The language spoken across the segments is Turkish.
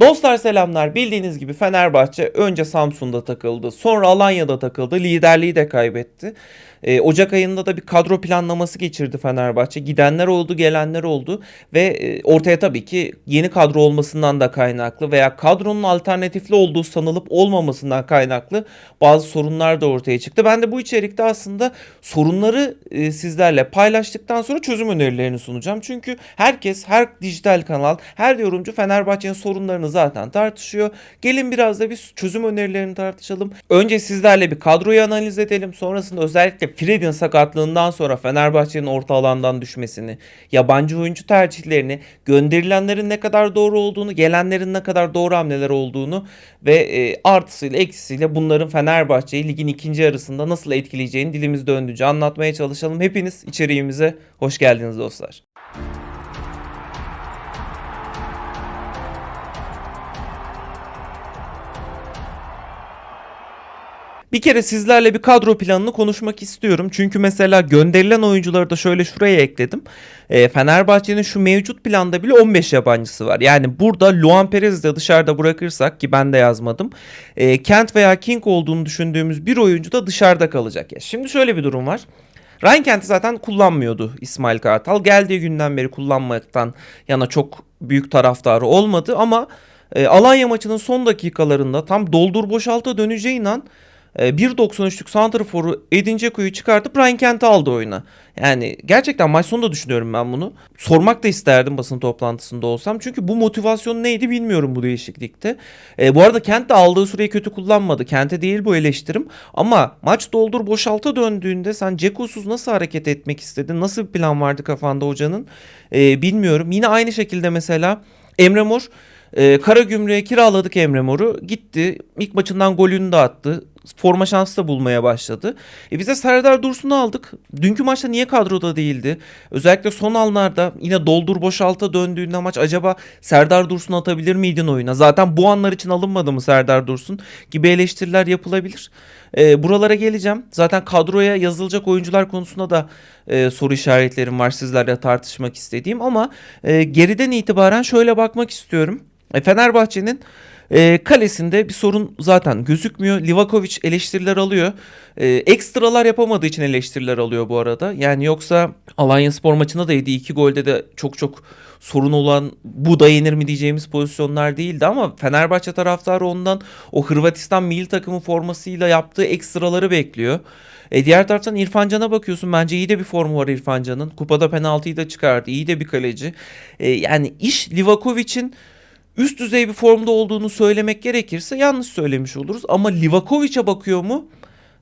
Dostlar selamlar. Bildiğiniz gibi Fenerbahçe önce Samsun'da takıldı. Sonra Alanya'da takıldı. Liderliği de kaybetti. Ee, Ocak ayında da bir kadro planlaması geçirdi Fenerbahçe. Gidenler oldu, gelenler oldu ve e, ortaya tabii ki yeni kadro olmasından da kaynaklı veya kadronun alternatifli olduğu sanılıp olmamasından kaynaklı bazı sorunlar da ortaya çıktı. Ben de bu içerikte aslında sorunları e, sizlerle paylaştıktan sonra çözüm önerilerini sunacağım. Çünkü herkes, her dijital kanal, her yorumcu Fenerbahçe'nin sorunlarını zaten tartışıyor. Gelin biraz da biz çözüm önerilerini tartışalım. Önce sizlerle bir kadroyu analiz edelim. Sonrasında özellikle Fred'in sakatlığından sonra Fenerbahçe'nin orta alandan düşmesini, yabancı oyuncu tercihlerini, gönderilenlerin ne kadar doğru olduğunu, gelenlerin ne kadar doğru hamleler olduğunu ve e, artısıyla eksisiyle bunların Fenerbahçe'yi ligin ikinci yarısında nasıl etkileyeceğini dilimiz döndüğünce anlatmaya çalışalım. Hepiniz içeriğimize hoş geldiniz dostlar. Bir kere sizlerle bir kadro planını konuşmak istiyorum. Çünkü mesela gönderilen oyuncuları da şöyle şuraya ekledim. E, Fenerbahçe'nin şu mevcut planda bile 15 yabancısı var. Yani burada Luan Perez'i de dışarıda bırakırsak ki ben de yazmadım. E, Kent veya King olduğunu düşündüğümüz bir oyuncu da dışarıda kalacak. Ya şimdi şöyle bir durum var. Ryan Kent'i zaten kullanmıyordu İsmail Kartal. Geldiği günden beri kullanmaktan yana çok büyük taraftarı olmadı ama e, Alanya maçının son dakikalarında tam doldur boşalta döneceğin an e, 1.93'lük santraforu Edin Dzeko'yu çıkartıp Ryan Kent'i aldı oyuna. Yani gerçekten maç sonunda düşünüyorum ben bunu. Sormak da isterdim basın toplantısında olsam. Çünkü bu motivasyon neydi bilmiyorum bu değişiklikte. E, bu arada Kent de aldığı süreyi kötü kullanmadı. Kent'e değil bu eleştirim. Ama maç doldur boşalta döndüğünde sen Dzeko'suz nasıl hareket etmek istedin? Nasıl bir plan vardı kafanda hocanın? E, bilmiyorum. Yine aynı şekilde mesela Emre Mor e, Karagümrük'e kiraladık Emre Mor'u. Gitti. İlk maçından golünü de attı. Forma şansı da bulmaya başladı. E bize Serdar Dursun'u aldık. Dünkü maçta niye kadroda değildi? Özellikle son anlarda yine doldur boşalta döndüğünde maç acaba Serdar Dursun atabilir miydin oyuna? Zaten bu anlar için alınmadı mı Serdar Dursun? Gibi eleştiriler yapılabilir. E, buralara geleceğim. Zaten kadroya yazılacak oyuncular konusunda da e, soru işaretlerim var sizlerle tartışmak istediğim. Ama e, geriden itibaren şöyle bakmak istiyorum. E, Fenerbahçe'nin e, kalesinde bir sorun zaten gözükmüyor. Livakovic eleştiriler alıyor. E, ekstralar yapamadığı için eleştiriler alıyor bu arada. Yani yoksa Alanya Spor maçında da yedi. iki golde de çok çok sorun olan bu da yenir mi diyeceğimiz pozisyonlar değildi ama Fenerbahçe taraftarı ondan o Hırvatistan milli takımı formasıyla yaptığı ekstraları bekliyor. E diğer taraftan İrfan Can'a bakıyorsun. Bence iyi de bir formu var İrfan Can'ın. Kupada penaltıyı da çıkardı. İyi de bir kaleci. E, yani iş Livakovic'in üst düzey bir formda olduğunu söylemek gerekirse yanlış söylemiş oluruz. Ama Livakovic'e bakıyor mu?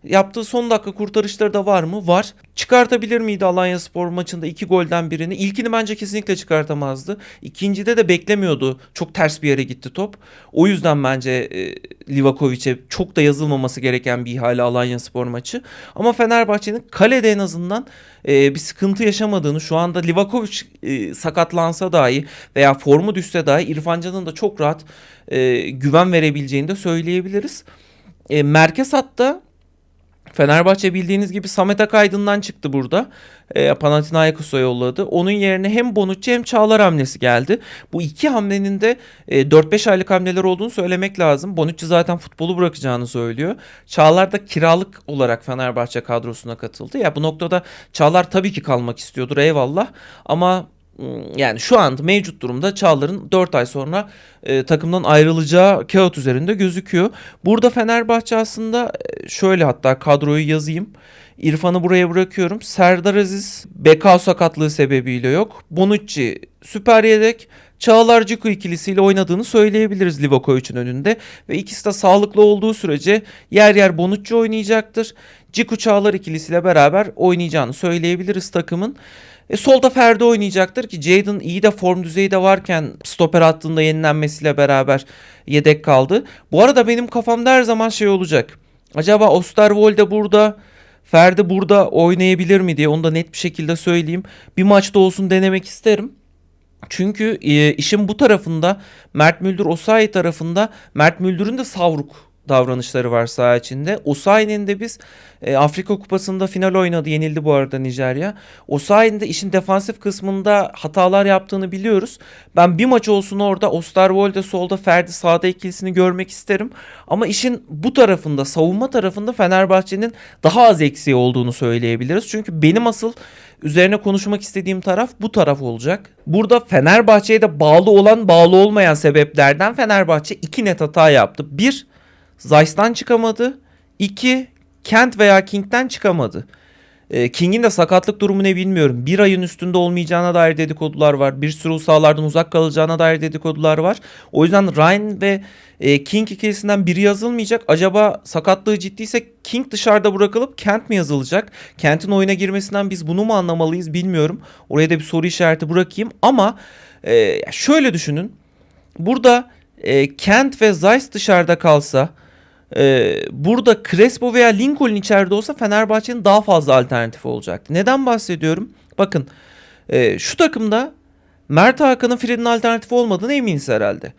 Yaptığı son dakika kurtarışları da var mı? Var. Çıkartabilir miydi Alanya Spor maçında iki golden birini? İlkini bence kesinlikle çıkartamazdı. İkincide de beklemiyordu. Çok ters bir yere gitti top. O yüzden bence e, Livakovic'e çok da yazılmaması gereken bir ihale Alanya Spor maçı. Ama Fenerbahçe'nin kalede en azından e, bir sıkıntı yaşamadığını şu anda Livakovic e, sakatlansa dahi veya formu düşse dahi İrfan Can'ın da çok rahat e, güven verebileceğini de söyleyebiliriz. E, merkez hatta Fenerbahçe bildiğiniz gibi Samet Akaydın'dan çıktı burada. E, Panathinaikos'a yolladı. Onun yerine hem Bonucci hem Çağlar hamlesi geldi. Bu iki hamlenin de e, 4-5 aylık hamleler olduğunu söylemek lazım. Bonucci zaten futbolu bırakacağını söylüyor. Çağlar da kiralık olarak Fenerbahçe kadrosuna katıldı. Ya bu noktada Çağlar tabii ki kalmak istiyordur eyvallah. Ama yani şu an mevcut durumda Çağlar'ın 4 ay sonra e, takımdan ayrılacağı kağıt üzerinde gözüküyor. Burada Fenerbahçe aslında e, şöyle hatta kadroyu yazayım. İrfan'ı buraya bırakıyorum. Serdar Aziz beka sakatlığı sebebiyle yok. Bonucci süper yedek. Çağlar Ciku ikilisiyle oynadığını söyleyebiliriz Livakovic'in önünde. Ve ikisi de sağlıklı olduğu sürece yer yer Bonucci oynayacaktır. Ciku Çağlar ikilisiyle beraber oynayacağını söyleyebiliriz takımın. E, solda Ferdi oynayacaktır ki Jadon iyi de form düzeyi de varken stoper hattında yenilenmesiyle beraber yedek kaldı. Bu arada benim kafamda her zaman şey olacak. Acaba Osterwolde burada Ferdi burada oynayabilir mi diye onu da net bir şekilde söyleyeyim. Bir maçta olsun denemek isterim. Çünkü e, işin bu tarafında Mert Müldür Osayi tarafında Mert Müldür'ün de savruk davranışları var saha içinde. Osayi'nin de biz e, Afrika Kupası'nda final oynadı. Yenildi bu arada Nijerya. Osayi'nin de işin defansif kısmında hatalar yaptığını biliyoruz. Ben bir maç olsun orada Osterwolde solda Ferdi sağda ikilisini görmek isterim. Ama işin bu tarafında savunma tarafında Fenerbahçe'nin daha az eksiği olduğunu söyleyebiliriz. Çünkü benim asıl üzerine konuşmak istediğim taraf bu taraf olacak. Burada Fenerbahçe'ye de bağlı olan bağlı olmayan sebeplerden Fenerbahçe iki net hata yaptı. Bir, Zayt'tan çıkamadı. İki, Kent veya King'den çıkamadı. E, King'in de sakatlık durumu ne bilmiyorum. Bir ayın üstünde olmayacağına dair dedikodular var. Bir sürü sahalardan uzak kalacağına dair dedikodular var. O yüzden Ryan ve e, King ikilisinden biri yazılmayacak. Acaba sakatlığı ciddiyse King dışarıda bırakılıp Kent mi yazılacak? Kent'in oyuna girmesinden biz bunu mu anlamalıyız bilmiyorum. Oraya da bir soru işareti bırakayım. Ama e, şöyle düşünün. Burada e, Kent ve Zeiss dışarıda kalsa ee, burada Crespo veya Lincoln içeride olsa Fenerbahçe'nin daha fazla alternatifi olacaktı. Neden bahsediyorum? Bakın e, şu takımda Mert Hakan'ın Fred'in alternatifi olmadığını eminiz herhalde.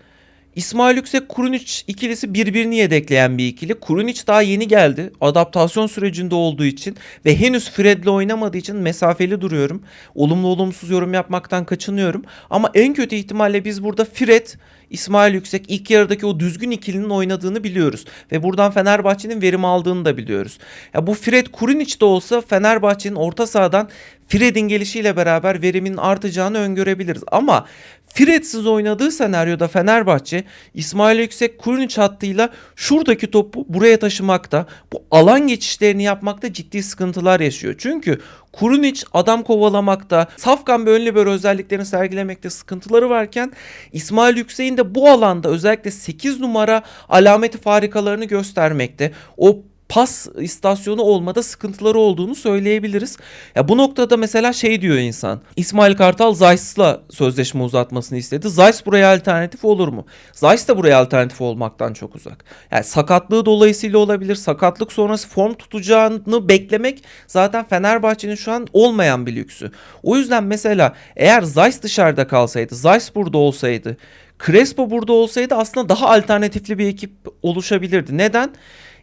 İsmail Yüksek Kurunic ikilisi birbirini yedekleyen bir ikili. Kurunic daha yeni geldi. Adaptasyon sürecinde olduğu için ve henüz Fred'le oynamadığı için mesafeli duruyorum. Olumlu olumsuz yorum yapmaktan kaçınıyorum. Ama en kötü ihtimalle biz burada Fred, İsmail Yüksek ilk yarıdaki o düzgün ikilinin oynadığını biliyoruz. Ve buradan Fenerbahçe'nin verim aldığını da biliyoruz. Ya bu Fred Kurunic de olsa Fenerbahçe'nin orta sahadan Fred'in gelişiyle beraber verimin artacağını öngörebiliriz. Ama Fred'siz oynadığı senaryoda Fenerbahçe İsmail Yüksek Kurunic hattıyla şuradaki topu buraya taşımakta, bu alan geçişlerini yapmakta ciddi sıkıntılar yaşıyor. Çünkü Kurunic adam kovalamakta, Safkan ve ön libero özelliklerini sergilemekte sıkıntıları varken İsmail Yüksek'in de bu alanda özellikle 8 numara alameti farikalarını göstermekte. O pas istasyonu olmada sıkıntıları olduğunu söyleyebiliriz. Ya bu noktada mesela şey diyor insan. İsmail Kartal Zeiss'la sözleşme uzatmasını istedi. Zeiss buraya alternatif olur mu? Zeiss de buraya alternatif olmaktan çok uzak. Yani sakatlığı dolayısıyla olabilir. Sakatlık sonrası form tutacağını beklemek zaten Fenerbahçe'nin şu an olmayan bir lüksü. O yüzden mesela eğer Zeiss dışarıda kalsaydı, Zeiss burada olsaydı, Crespo burada olsaydı aslında daha alternatifli bir ekip oluşabilirdi. Neden?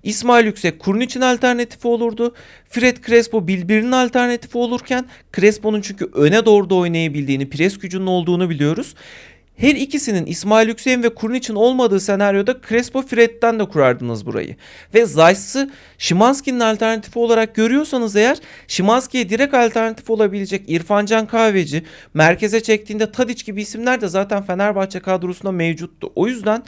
İsmail Yüksek Kurun için alternatifi olurdu. Fred Crespo birbirinin alternatifi olurken Crespo'nun çünkü öne doğru da oynayabildiğini, pres gücünün olduğunu biliyoruz. Her ikisinin İsmail Yüksek'in ve Kurun için olmadığı senaryoda Crespo Fred'den de kurardınız burayı. Ve Zeiss'ı Şimanski'nin alternatifi olarak görüyorsanız eğer Şimanski'ye direkt alternatif olabilecek İrfancan Kahveci, merkeze çektiğinde Tadic gibi isimler de zaten Fenerbahçe kadrosunda mevcuttu. O yüzden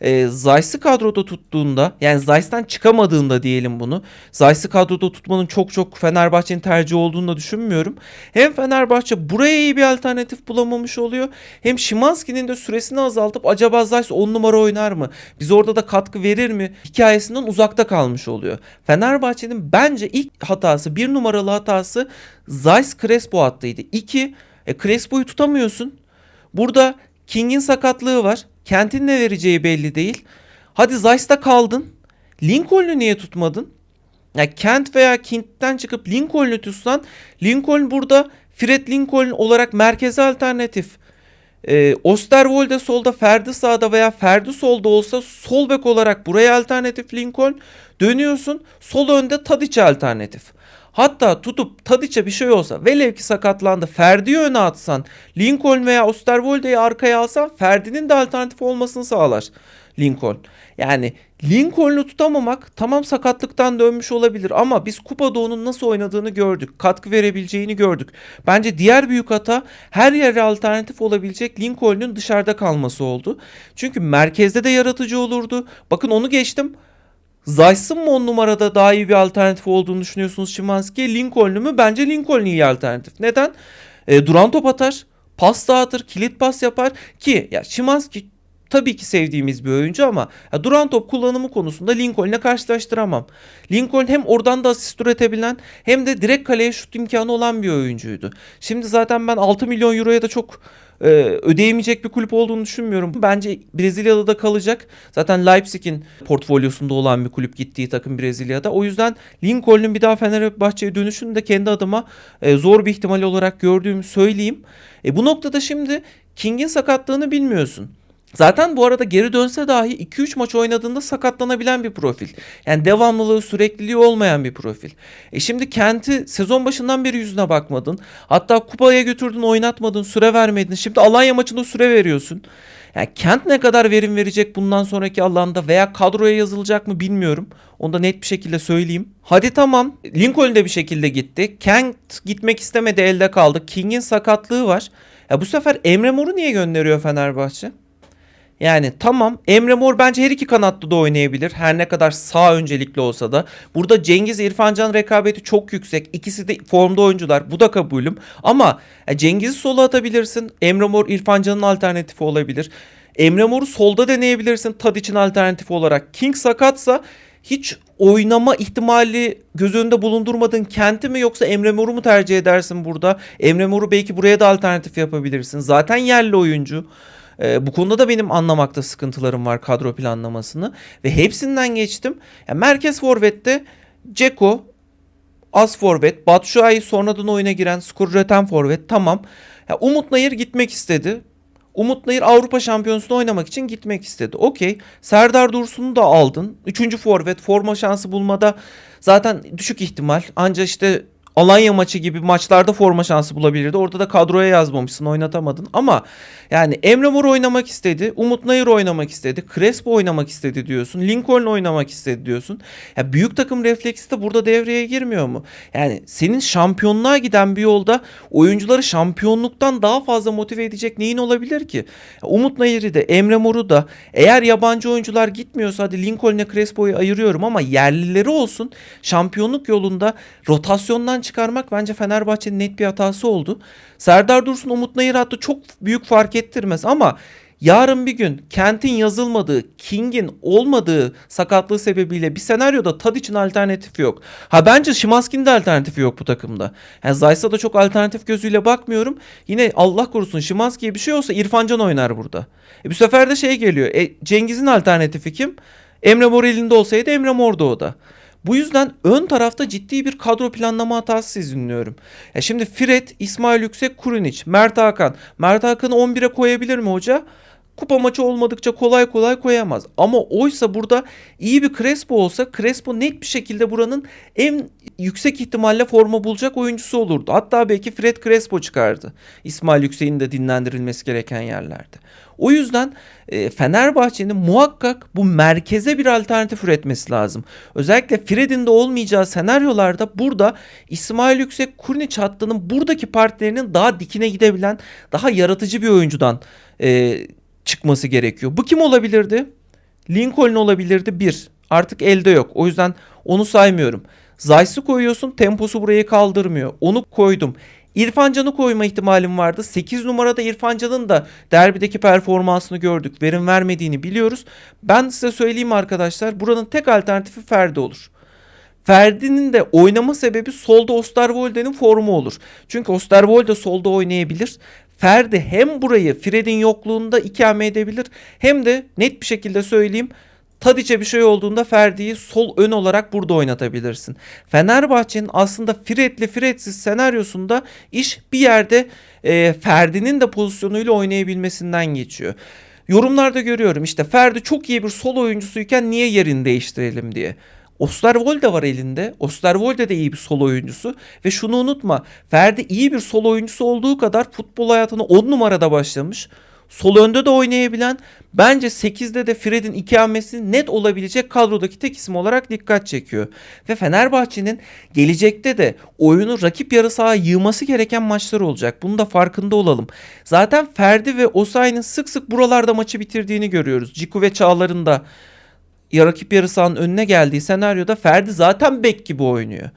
e, Zeiss'i kadroda tuttuğunda yani Zeiss'ten çıkamadığında diyelim bunu. Zeiss'i kadroda tutmanın çok çok Fenerbahçe'nin tercihi olduğunu da düşünmüyorum. Hem Fenerbahçe buraya iyi bir alternatif bulamamış oluyor. Hem Şimanski'nin de süresini azaltıp acaba Zeiss 10 numara oynar mı? Biz orada da katkı verir mi? Hikayesinden uzakta kalmış oluyor. Fenerbahçe'nin bence ilk hatası bir numaralı hatası Zeiss Crespo hattıydı. İki, e, Crespo'yu tutamıyorsun. Burada King'in sakatlığı var. Kent'in ne vereceği belli değil. Hadi Zeiss'ta kaldın. Lincoln'u niye tutmadın? Ya Kent veya Kent'ten çıkıp Lincoln'u tutsan Lincoln burada Fred Lincoln olarak merkeze alternatif. Ee, Osterwolde solda Ferdi sağda veya Ferdi solda olsa sol bek olarak buraya alternatif Lincoln dönüyorsun. Sol önde Tadic alternatif. Hatta tutup Tadic'e bir şey olsa velev ki sakatlandı Ferdi'yi öne atsan Lincoln veya Osterwolde'yi arkaya alsan Ferdi'nin de alternatif olmasını sağlar Lincoln. Yani Lincoln'u tutamamak tamam sakatlıktan dönmüş olabilir ama biz Kupada onun nasıl oynadığını gördük. Katkı verebileceğini gördük. Bence diğer büyük hata her yere alternatif olabilecek Lincoln'un dışarıda kalması oldu. Çünkü merkezde de yaratıcı olurdu. Bakın onu geçtim. Zeiss'ın mı 10 numarada daha iyi bir alternatif olduğunu düşünüyorsunuz Şimanski'ye? Lincoln'u mu? Bence Lincoln iyi alternatif. Neden? E, duran top atar, pas dağıtır, kilit pas yapar ki ya Şimanski tabii ki sevdiğimiz bir oyuncu ama ya duran top kullanımı konusunda Lincoln'le karşılaştıramam. Lincoln hem oradan da asist üretebilen hem de direkt kaleye şut imkanı olan bir oyuncuydu. Şimdi zaten ben 6 milyon euroya da çok e, ödeyemeyecek bir kulüp olduğunu düşünmüyorum. Bence Brezilya'da da kalacak. Zaten Leipzig'in portfolyosunda olan bir kulüp gittiği takım Brezilya'da. O yüzden Lincoln'un bir daha Fenerbahçe'ye dönüşünü de kendi adıma e, zor bir ihtimal olarak gördüğümü söyleyeyim. E, bu noktada şimdi King'in sakatlığını bilmiyorsun. Zaten bu arada geri dönse dahi 2-3 maç oynadığında sakatlanabilen bir profil. Yani devamlılığı, sürekliliği olmayan bir profil. E şimdi Kent'i sezon başından beri yüzüne bakmadın. Hatta kupaya götürdün, oynatmadın, süre vermedin. Şimdi Alanya maçında süre veriyorsun. Yani Kent ne kadar verim verecek bundan sonraki alanda veya kadroya yazılacak mı bilmiyorum. Onu da net bir şekilde söyleyeyim. Hadi tamam. Lincoln de bir şekilde gitti. Kent gitmek istemedi elde kaldı. King'in sakatlığı var. Ya bu sefer Emre Mor'u niye gönderiyor Fenerbahçe? Yani tamam Emre Mor bence her iki kanatta da oynayabilir. Her ne kadar sağ öncelikli olsa da. Burada Cengiz İrfancan rekabeti çok yüksek. İkisi de formda oyuncular. Bu da kabulüm. Ama ya Cengiz'i sola atabilirsin. Emre Mor İrfancan'ın alternatifi olabilir. Emre Mor'u solda deneyebilirsin Tadic'in alternatifi olarak. King sakatsa hiç oynama ihtimali göz önünde bulundurmadığın Kent'i mi yoksa Emre Mor'u mu tercih edersin burada? Emre Mor'u belki buraya da alternatif yapabilirsin. Zaten yerli oyuncu. Ee, bu konuda da benim anlamakta sıkıntılarım var kadro planlamasını ve hepsinden geçtim. Ya merkez forvette Ceko, az forvet, Batshuayi sonradan oyuna giren skor üreten forvet tamam. Ya Umut Nayır gitmek istedi. Umut Nayır Avrupa Şampiyonası'nda oynamak için gitmek istedi. Okey. Serdar Dursun'u da aldın. Üçüncü forvet forma şansı bulmada zaten düşük ihtimal. Ancak işte Alanya maçı gibi maçlarda forma şansı bulabilirdi. Orada da kadroya yazmamışsın, oynatamadın. Ama yani Emre Mor oynamak istedi, Umut Nayır oynamak istedi, Crespo oynamak istedi diyorsun, Lincoln oynamak istedi diyorsun. Ya büyük takım refleksi de burada devreye girmiyor mu? Yani senin şampiyonluğa giden bir yolda oyuncuları şampiyonluktan daha fazla motive edecek neyin olabilir ki? Umut Nayır'ı da Emre Mor'u da eğer yabancı oyuncular gitmiyorsa hadi Lincoln'le Crespo'yu ayırıyorum ama yerlileri olsun şampiyonluk yolunda rotasyondan çıkarmak bence Fenerbahçe'nin net bir hatası oldu. Serdar Dursun Umut Nayır hattı çok büyük fark ettirmez ama yarın bir gün Kent'in yazılmadığı, King'in olmadığı sakatlığı sebebiyle bir senaryoda Tadic'in alternatifi yok. Ha bence Şimanski'nin de alternatifi yok bu takımda. Yani Zayt'sa da çok alternatif gözüyle bakmıyorum. Yine Allah korusun Şimanski'ye bir şey olsa İrfancan oynar burada. E bu sefer de şey geliyor. E, Cengiz'in alternatifi kim? Emre Mor elinde olsaydı Emre Mor da o da. Bu yüzden ön tarafta ciddi bir kadro planlama hatası sezinliyorum. Ya şimdi Fred, İsmail Yüksek, Kurunic, Mert Hakan. Mert Hakan'ı 11'e koyabilir mi hoca? Kupa maçı olmadıkça kolay kolay koyamaz. Ama oysa burada iyi bir Crespo olsa Crespo net bir şekilde buranın en yüksek ihtimalle forma bulacak oyuncusu olurdu. Hatta belki Fred Crespo çıkardı. İsmail Yüksek'in de dinlendirilmesi gereken yerlerde. O yüzden e, Fenerbahçe'nin muhakkak bu merkeze bir alternatif üretmesi lazım. Özellikle Fred'in de olmayacağı senaryolarda burada İsmail Yüksek Kurniç hattının buradaki partilerinin daha dikine gidebilen daha yaratıcı bir oyuncudan e, çıkması gerekiyor. Bu kim olabilirdi? Lincoln olabilirdi bir. Artık elde yok. O yüzden onu saymıyorum. Zayt'sı koyuyorsun temposu burayı kaldırmıyor. Onu koydum. İrfan Can'ı koyma ihtimalim vardı. 8 numarada İrfan Can'ın da derbideki performansını gördük. Verim vermediğini biliyoruz. Ben size söyleyeyim arkadaşlar. Buranın tek alternatifi Ferdi olur. Ferdi'nin de oynama sebebi solda Osterwolde'nin formu olur. Çünkü Osterwolde solda oynayabilir. Ferdi hem burayı Fred'in yokluğunda ikame edebilir hem de net bir şekilde söyleyeyim Tadiç'e bir şey olduğunda Ferdi'yi sol ön olarak burada oynatabilirsin. Fenerbahçe'nin aslında Fred'li Fred'siz senaryosunda iş bir yerde e, Ferdi'nin de pozisyonuyla oynayabilmesinden geçiyor. Yorumlarda görüyorum işte Ferdi çok iyi bir sol oyuncusuyken niye yerini değiştirelim diye. Osterwolde var elinde. Osterwolde de iyi bir sol oyuncusu. Ve şunu unutma. Ferdi iyi bir sol oyuncusu olduğu kadar futbol hayatına 10 numarada başlamış. Sol önde de oynayabilen bence 8'de de Fred'in ikamesi net olabilecek kadrodaki tek isim olarak dikkat çekiyor. Ve Fenerbahçe'nin gelecekte de oyunu rakip yarı saha yığması gereken maçlar olacak. Bunun da farkında olalım. Zaten Ferdi ve Osayi'nin sık sık buralarda maçı bitirdiğini görüyoruz. Ciku ve Çağlar'ın da ya rakip yarı sahanın önüne geldiği senaryoda Ferdi zaten bek gibi oynuyor.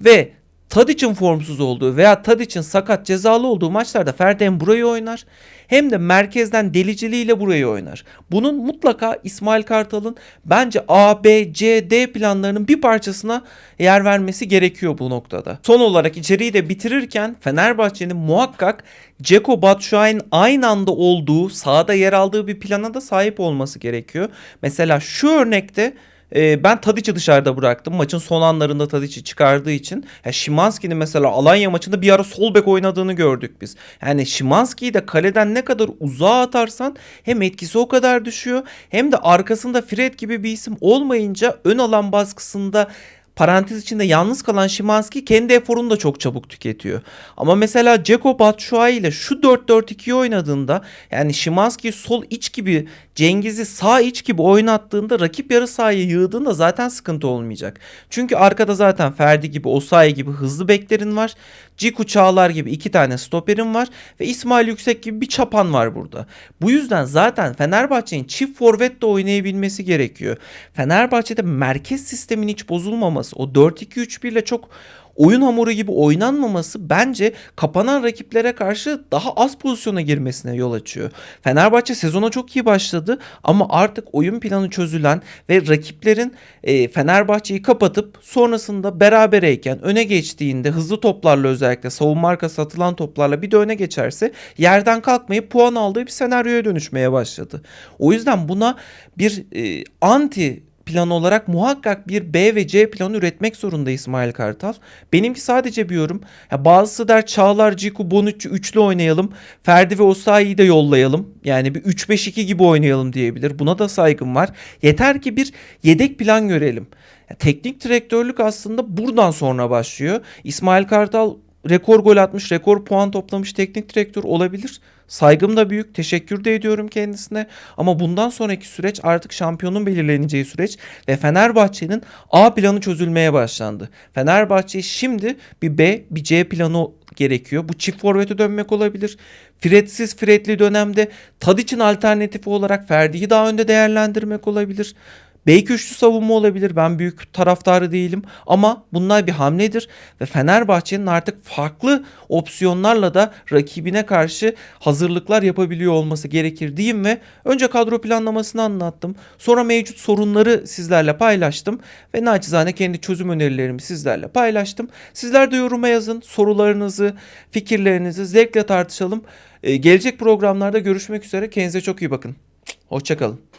Ve Tadic'in formsuz olduğu veya Tadic'in sakat cezalı olduğu maçlarda Ferdi hem burayı oynar hem de merkezden deliciliğiyle burayı oynar. Bunun mutlaka İsmail Kartal'ın bence A, B, C, D planlarının bir parçasına yer vermesi gerekiyor bu noktada. Son olarak içeriği de bitirirken Fenerbahçe'nin muhakkak Ceko Batshuayi'nin aynı anda olduğu, sahada yer aldığı bir plana da sahip olması gerekiyor. Mesela şu örnekte e, ben Tadic'i dışarıda bıraktım. Maçın son anlarında Tadic'i çıkardığı için. Ya Şimanski'nin mesela Alanya maçında bir ara sol bek oynadığını gördük biz. Yani Şimanski'yi de kaleden ne kadar uzağa atarsan hem etkisi o kadar düşüyor hem de arkasında Fred gibi bir isim olmayınca ön alan baskısında parantez içinde yalnız kalan Şimanski kendi eforunu da çok çabuk tüketiyor. Ama mesela Ceko Batshuayi ile şu 4-4-2'yi oynadığında yani Şimanski'yi sol iç gibi Cengiz'i sağ iç gibi oynattığında rakip yarı sahaya yığdığında zaten sıkıntı olmayacak. Çünkü arkada zaten Ferdi gibi Osayi gibi hızlı beklerin var. Ciku Çağlar gibi iki tane stoperin var ve İsmail Yüksek gibi bir çapan var burada. Bu yüzden zaten Fenerbahçe'nin çift forvet de oynayabilmesi gerekiyor. Fenerbahçe'de merkez sistemin hiç bozulmaması, o 4-2-3-1 ile çok oyun hamuru gibi oynanmaması bence kapanan rakiplere karşı daha az pozisyona girmesine yol açıyor. Fenerbahçe sezona çok iyi başladı ama artık oyun planı çözülen ve rakiplerin e, Fenerbahçe'yi kapatıp sonrasında berabereyken öne geçtiğinde hızlı toplarla özellikle savunma arkası atılan toplarla bir de öne geçerse yerden kalkmayıp puan aldığı bir senaryoya dönüşmeye başladı. O yüzden buna bir e, anti plan olarak muhakkak bir B ve C planı üretmek zorunda İsmail Kartal. Benimki sadece bir yorum. Ya bazısı der Çağlar, Ciku, Bonucci üçlü oynayalım. Ferdi ve Osayi'yi de yollayalım. Yani bir 3-5-2 gibi oynayalım diyebilir. Buna da saygım var. Yeter ki bir yedek plan görelim. Ya teknik direktörlük aslında buradan sonra başlıyor. İsmail Kartal rekor gol atmış, rekor puan toplamış teknik direktör olabilir. Saygım da büyük. Teşekkür de ediyorum kendisine. Ama bundan sonraki süreç artık şampiyonun belirleneceği süreç ve Fenerbahçe'nin A planı çözülmeye başlandı. Fenerbahçe şimdi bir B, bir C planı gerekiyor. Bu çift forvete dönmek olabilir. Fredsiz Fredli dönemde Tadic'in alternatifi olarak Ferdi'yi daha önde değerlendirmek olabilir. Belki üçlü savunma olabilir. Ben büyük taraftarı değilim. Ama bunlar bir hamledir. Ve Fenerbahçe'nin artık farklı opsiyonlarla da rakibine karşı hazırlıklar yapabiliyor olması gerekir diyeyim ve önce kadro planlamasını anlattım. Sonra mevcut sorunları sizlerle paylaştım. Ve naçizane kendi çözüm önerilerimi sizlerle paylaştım. Sizler de yoruma yazın. Sorularınızı, fikirlerinizi zevkle tartışalım. Ee, gelecek programlarda görüşmek üzere. Kendinize çok iyi bakın. Hoşçakalın.